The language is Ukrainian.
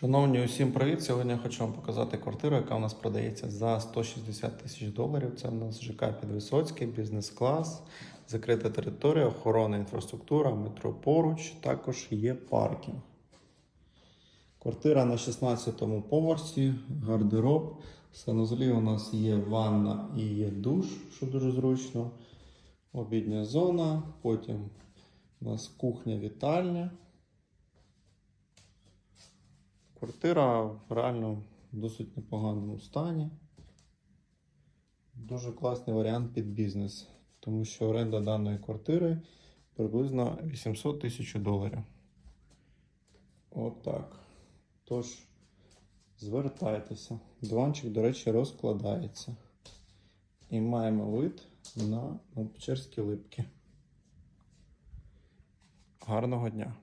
Шановні, усім привіт! Сьогодні я хочу вам показати квартиру, яка у нас продається за 160 тисяч доларів. Це у нас ЖК Підвисоцький, бізнес-клас, закрита територія, охорона, інфраструктура, метро поруч. Також є паркінг. Квартира на 16-му поверсі, гардероб. Санузлі у нас є ванна і є душ, що дуже зручно. Обідня зона, потім у нас кухня-вітальня. Квартира реально в досить непоганому стані. Дуже класний варіант під бізнес, тому що оренда даної квартири приблизно 800 тисяч доларів. Отак. Тож, звертайтеся. Диванчик, до речі, розкладається. І маємо вид на Новопечерські липки. Гарного дня!